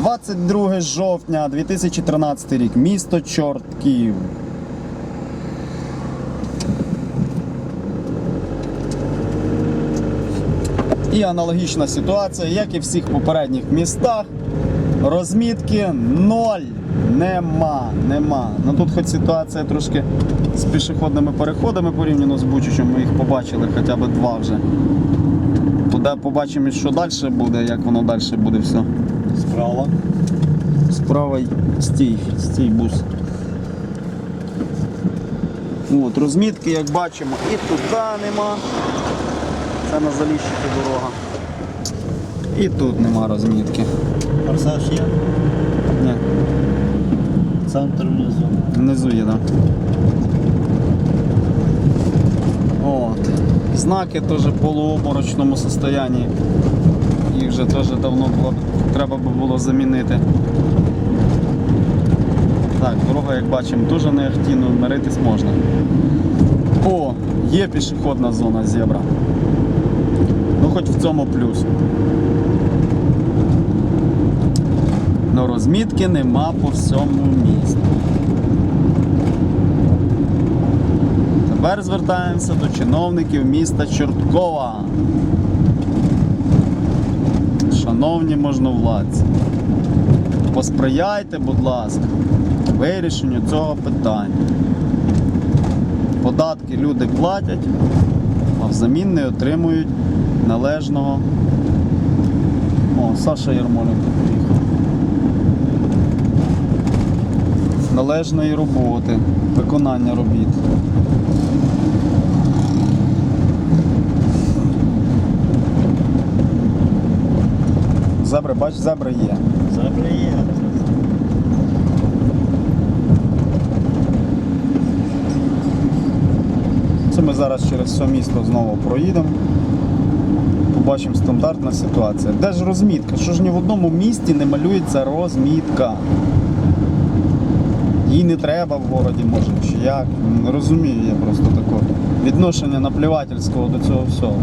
22 жовтня 2013 рік. Місто Чорт Київ. І аналогічна ситуація, як і в всіх попередніх містах. Розмітки ноль. Нема, нема. Ну тут хоч ситуація трошки з пішохідними переходами порівняно з Бучичем, ми їх побачили хоча б два вже. Туди побачимо, що далі буде, як воно далі буде все. Справа. Справа стій, стій бус. От, розмітки, як бачимо, і туди нема. Це на Заліщики дорога. І тут нема розмітки. Форсаж є. Ні, Центр внизу. внизу є, так. От. Знаки теж в полуобморочному стані. Вже теж давно було, треба би було замінити. Так, дорога, як бачимо, дуже не ахтіно, миритись можна. О, є пішохідна зона зебра. Ну хоч в цьому плюс. Но розмітки нема по всьому місту. Тепер звертаємося до чиновників міста Чорткова. Шановні можновладці, посприяйте, будь ласка, вирішенню цього питання. Податки люди платять, а взамін не отримують належного. О, Саша Ярмоленко приїхав. Належної роботи, виконання робіт. Зебри, бач, зебри є. Зебра є. Це ми зараз через все місто знову проїдемо. Побачимо стандартна ситуація. Де ж розмітка? Що ж ні в одному місті не малюється розмітка? Їй не треба в городі, може, чи як? Не розумію я просто такого відношення наплівательського до цього всього.